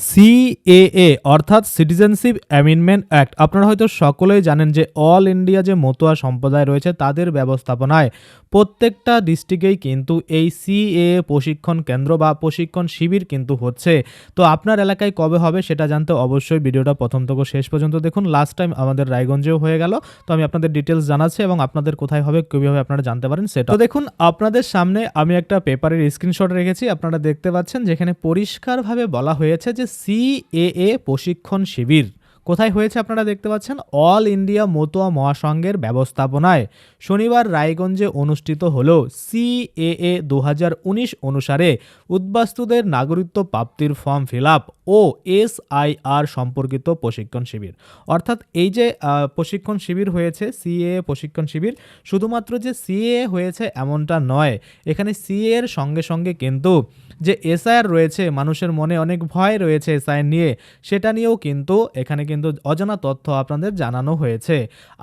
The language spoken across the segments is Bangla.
CAA অর্থাৎ সিটিজেনশিপ অ্যামেন্ডমেন্ট অ্যাক্ট আপনারা হয়তো সকলেই জানেন যে অল ইন্ডিয়া যে মতুয়া সম্প্রদায় রয়েছে, তাদের ব্যবস্থাপনায় প্রত্যেকটা ডিস্ট্রিক্টেই কিন্তু এই সিএএ প্রশিক্ষণ কেন্দ্র বা প্রশিক্ষণ শিবির কিন্তু হচ্ছে। তো আপনার এলাকায় কবে হবে সেটা জানতে অবশ্যই ভিডিওটা প্রথম থেকে শেষ পর্যন্ত দেখুন। লাস্ট টাইম আমাদের রায়গঞ্জেও হয়ে গেল। তো আমি আপনাদের ডিটেলস জানাচ্ছি এবং আপনাদের কোথায় হবে, কীভাবে আপনারা জানতে পারেন সেটা। তো দেখুন, আপনাদের সামনে আমি একটা পেপারের স্ক্রিনশট রেখেছি। আপনারা দেখতে পাচ্ছেন যেখানে পরিষ্কারভাবে বলা হয়েছে যে সিএএ প্রশিক্ষণ শিবির। কোথায় হয়েছে আপনারা দেখতে পাচ্ছেন? অল ইন্ডিয়া মতুয়া মহাসংঘের ব্যবস্থাপনায় শনিবার রায়গঞ্জে অনুষ্ঠিত হল সিএএ দু হাজার উনিশ অনুসারে উদ্বাস্তুদের নাগরিকত্ব প্রাপ্তির ফর্ম ফিল আপ ও এসআইআর সম্পর্কিত প্রশিক্ষণ শিবির। অর্থাৎ এই যে প্রশিক্ষণ শিবির হয়েছে সিএ প্রশিক্ষণ শিবির, শুধুমাত্র যে সিএ হয়েছে এমনটা নয়, এখানে সিএ এর সঙ্গে সঙ্গে কিন্তু যে এসআইআর রয়েছে, মানুষের মনে অনেক ভয় রয়েছে এসআইআর নিয়ে, সেটা নিয়েও কিন্তু এখানে কিন্তু অজানা তথ্য আপনাদের জানানো হয়েছে।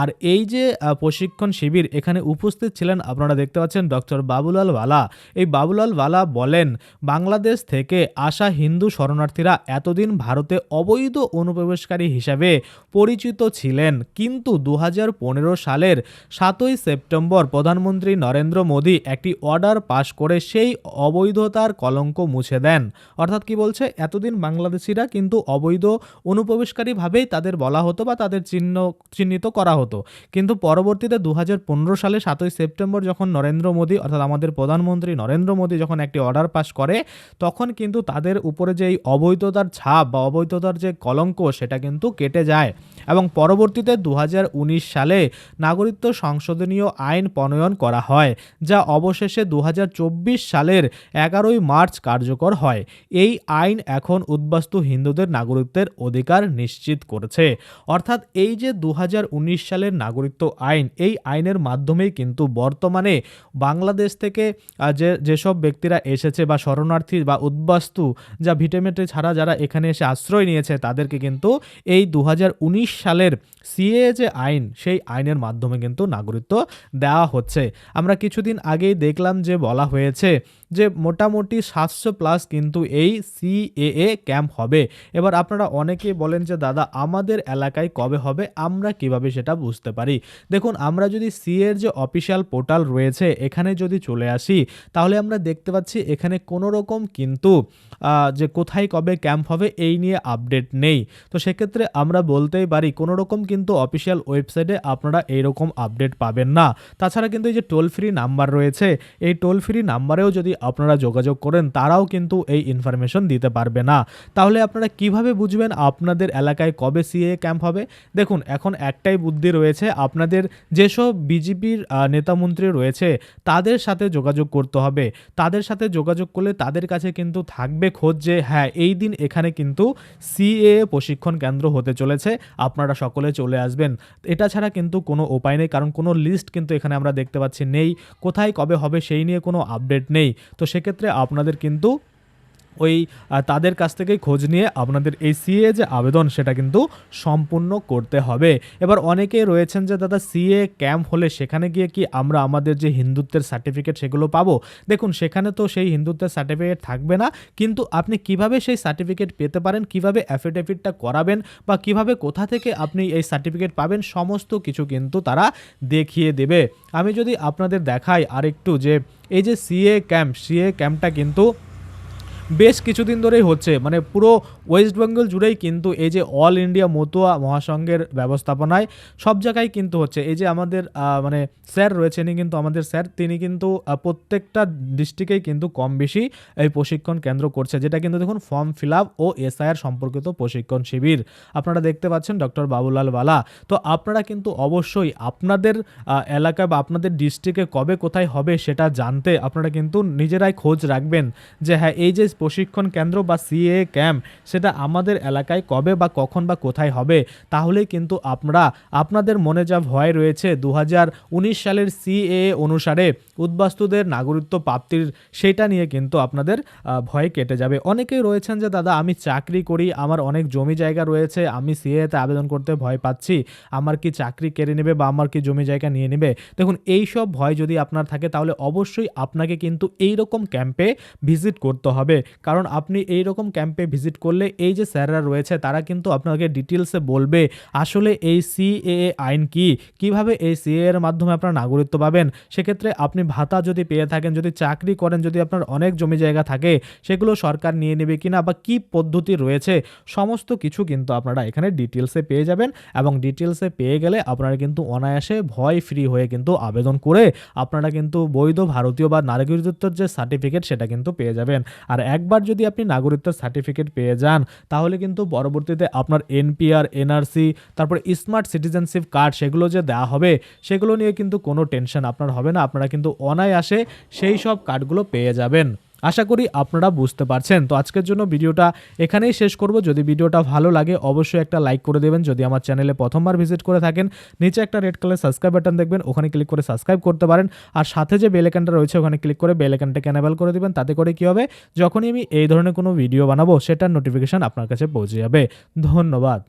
আর এই যে প্রশিক্ষণ শিবির এখানে উপস্থিত ছিলেন আপনারা দেখতে পাচ্ছেন ডক্টর বাবুলাল ওয়ালা এই বাবুলাল ওয়ালা বলেন, বাংলাদেশ থেকে আসা হিন্দু শরণার্থীরা এতদিন ভারতে অবৈধ অনুপ্রবেশকারী হিসাবে পরিচিত ছিলেন। কিন্তু দু হাজার পনেরো সালের সাতই সেপ্টেম্বর প্রধানমন্ত্রী নরেন্দ্র মোদী একটি অর্ডার পাশ করে সেই অবৈধতার কলঙ্ক মুছে দেন। অর্থাৎ কি বলছে? এতদিন বাংলাদেশিরা কিন্তু অবৈধ অনুপ্রবেশকারী ভাবেই তাদের বলা হতো বা তাদের চিহ্ন, চিহ্নিত করা হতো। কিন্তু পরবর্তীতে দু হাজার পনেরো সালে সাতই সেপ্টেম্বর যখন নরেন্দ্র মোদী, অর্থাৎ আমাদের প্রধানমন্ত্রী নরেন্দ্র মোদী যখন একটি অর্ডার পাশ করে, তখন কিন্তু তাদের উপরে যে এই অবৈধতার ছাপ বা অবৈধতার যে কলঙ্ক, সেটা কিন্তু কেটে যায়। এবং পরবর্তীতে দু হাজার উনিশ সালে নাগরিকত্ব সংশোধনীয় আইন প্রণয়ন করা হয়, যা অবশেষে দু হাজার চব্বিশ সালের এগারোই মার্চ কার্যকর হয়। এই আইন এখন উদ্বাস্তু হিন্দুদের নাগরিকত্বের অধিকার নিশ্চিত করেছে। অর্থাৎ এই যে দু হাজার উনিশ সালের নাগরিকত্ব আইন, এই আইনের মাধ্যমেই কিন্তু বর্তমানে বাংলাদেশ থেকে যে, যেসব ব্যক্তিরা এসেছে বা শরণার্থী বা উদ্বাস্তু, যা ভিটেমেটে ছাড়া যারা এখানে এসে আশ্রয় নিয়েছে, তাদেরকে কিন্তু এই দু হাজার উনিশ সালের সিএ যে আইন, সেই আইনের মাধ্যমে কিন্তু নাগরিকত্ব দেওয়া হচ্ছে। আমরা কিছুদিন আগেই দেখলাম যে বলা হয়েছে যে মোটামুটি সাতশো প্লাস কিন্তু এই সিএএ ক্যাম্প হবে। এবার আপনারা অনেকেই বলেন যে, দাদা, আমাদের এলাকায় কবে হবে? আমরা কীভাবে সেটা বুঝতে পারি? দেখুন, আমরা যদি সিএর যে অফিসিয়াল পোর্টাল রয়েছে, এখানে যদি চলে আসি, তাহলে আমরা দেখতে পাচ্ছি এখানে কোনো রকম কিন্তু যে কোথায় কবে ক্যাম্প হবে, এই নিয়ে আপডেট নেই। তো সেক্ষেত্রে আমরা বলতেই পারি কোনো রকম কিন্তু অফিসিয়াল ওয়েবসাইটে আপনারা এইরকম আপডেট পাবেন না। তাছাড়া কিন্তু এই যে টোল ফ্রি নাম্বার রয়েছে, এই টোল ফ্রি নাম্বারেও যদি আপনারা যোগাযোগ করেন, তারাও কিন্তু এই ইনফরমেশন দিতে পারবে না। তাহলে আপনারা কীভাবে বুঝবেন আপনাদের এলাকায় কবে সিএ ক্যাম্প হবে? দেখুন, এখন একটাই বুদ্ধি রয়েছে, আপনাদের যেসব বিজেপির নেতামন্ত্রী রয়েছে, তাদের সাথে যোগাযোগ করতে হবে। তাদের সাথে যোগাযোগ করলে তাদের কাছে কিন্তু থাকবে খোঁজ যে হ্যাঁ এই দিন এখানে কিন্তু সিএ প্রশিক্ষণ কেন্দ্র হতে চলেছে। আপনারা সকলে চলে আসবেন। এটা ছাড়া কিন্তু কোনো উপায় নেই, কারণ কোনো লিস্ট কিন্তু এখানে আমরা দেখতে পাচ্ছি নেই। কোথায় কবে হবে সেই নিয়ে কোনো আপডেট নেই। তো সেক্ষেত্রে আপনাদের কিন্তু ওই তাদের কাছ থেকেই খোঁজ নিয়ে আপনাদের এই সিএ যে আবেদন সেটা কিন্তু সম্পূর্ণ করতে হবে। এবার অনেকেই রয়েছেন যে, দাদা সিএ ক্যাম্প হলে সেখানে গিয়ে কি আমরা আমাদের যে হিন্দুত্বের সার্টিফিকেট সেগুলো পাবো? দেখুন, সেখানে তো সেই হিন্দুত্বের সার্টিফিকেট থাকবে না, কিন্তু আপনি কীভাবে সেই সার্টিফিকেট পেতে পারেন, কীভাবে অ্যাফিডেভিটটা করাবেন বা কীভাবে কোথা থেকে আপনি এই সার্টিফিকেট পাবেন, সমস্ত কিছু কিন্তু তারা দেখিয়ে দেবে। আমি যদি আপনাদের দেখাই আরেকটু যে, এই যে সিএ ক্যাম্প সিএ ক্যাম্পটা কিন্তু বেশ কিছুদিন ধরেই হচ্ছে। মানে পুরো ওয়েস্ট বেঙ্গল জুড়েই কিন্তু এই যে অল ইন্ডিয়া মতুয়া মহাসংঘের ব্যবস্থাপনায় সব জায়গায় কিন্তু হচ্ছে। এই যে আমাদের মানে স্যার রয়েছেন কিন্তু আমাদের স্যার তিনি কিন্তু প্রত্যেকটা ডিস্ট্রিক্টেই কিন্তু কম বেশি এই প্রশিক্ষণ কেন্দ্র করছে যেটা কিন্তু দেখুন ফর্ম ফিল আপ ও এসআইআর সম্পর্কিত প্রশিক্ষণ শিবির। আপনারা দেখতে পাচ্ছেন ডক্টর বাবুলাল বালা। তো আপনারা কিন্তু অবশ্যই আপনাদের আহ, এলাকায় বা আপনাদের ডিস্ট্রিক্টে কবে কোথায় হবে সেটা জানতে আপনারা কিন্তু নিজেরাই খোঁজ রাখবেন যে হ্যাঁ এই যে প্রশিক্ষণ কেন্দ্র বা সিএ ক্যাম্প সেটা আমাদের এলাকায় কবে বা কখন বা কোথায় হবে, তাহলেই কিন্তু আপনারা আপনাদের মনে যা ভয় রয়েছে দু হাজার উনিশ সালের সিএ অনুসারে উদ্বাস্তুদের নাগরিকত্ব প্রাপ্তির সেটা নিয়ে কিন্তু আপনাদের ভয় কেটে যাবে। অনেকেই রয়েছেন যে, দাদা, আমি চাকরি করি, আমার অনেক জমি জায়গা রয়েছে, আমি সিএতে আবেদন করতে ভয় পাচ্ছি, আমার কি চাকরি কেড়ে নেবে বা আমার কি জমি জায়গা নিয়ে নেবে? দেখুন, এই সব ভয় যদি আপনার থাকে, তাহলে অবশ্যই আপনাকে কিন্তু এই রকম ক্যাম্পে ভিজিট করতে হবে। কারণ আপনি এই রকম ক্যাম্পে ভিজিট করলে এই যে স্যাররা রয়েছে, তারা কিন্তু আপনাকে ডিটেলসে বলবে, আসলে এই সিএএ আইন কি? কীভাবে এই সিএ এর মাধ্যমে আপনার নাগরিকত্ব পাবেন? সেক্ষেত্রে আপনি ভাতা যদি পেয়ে থাকেন, যদি চাকরি করেন, যদি আপনার অনেক জমি জায়গা থাকে, সেগুলো সরকার নিয়ে নেবে কিনা বা কি পদ্ধতি রয়েছে, সমস্ত কিছু কিন্তু আপনারা এখানে ডিটেলসে পেয়ে যাবেন এবং ডিটেলসে পেয়ে গেলে আপনারা কিন্তু অনায়াসে ভয় ফ্রি হয়ে কিন্তু আবেদন করে আপনারা কিন্তু বৈধ ভারতীয় বা নাগরিকত্বের যে সার্টিফিকেট সেটা কিন্তু পেয়ে যাবেন। আর একবার যদি আপনি নাগরিকত্ব সার্টিফিকেট পেয়ে যান, তাহলে কিন্তু পরবর্তীতে আপনার এনপিআর এনআরসি তারপর স্মার্ট সিটিজেনশিপ কার্ড সেগুলো যে দেওয়া হবে, সেগুলো নিয়ে কিন্তু কোনো টেনশন আপনার হবে না। আপনারা কিন্তু অনায়াসে সেই সব কার্ডগুলো পেয়ে যাবেন। আশা করি আপনারা বুঝতে পারছেন। তো আজকের জন্য ভিডিওটা এখানেই শেষ করব। যদি ভিডিওটা ভালো লাগে, অবশ্যই একটা লাইক করে দেবেন। যদি আমার চ্যানেলে প্রথমবার ভিজিট করে থাকেন, নিচে একটা রেড কালার সাবস্ক্রাইব বাটন দেখবেন, ওখানে ক্লিক করে সাবস্ক্রাইব করতে পারেন। আর সাথে যে বেলেকানটা রয়েছে, ওখানে ক্লিক করে বেল আইকনটাকে এনেবল করে দেবেন। তাতে করে কী হবে? যখনই আমি এই ধরনের কোনো ভিডিও বানাবো, সেটার নোটিফিকেশন আপনার কাছে পৌঁছে যাবে। ধন্যবাদ।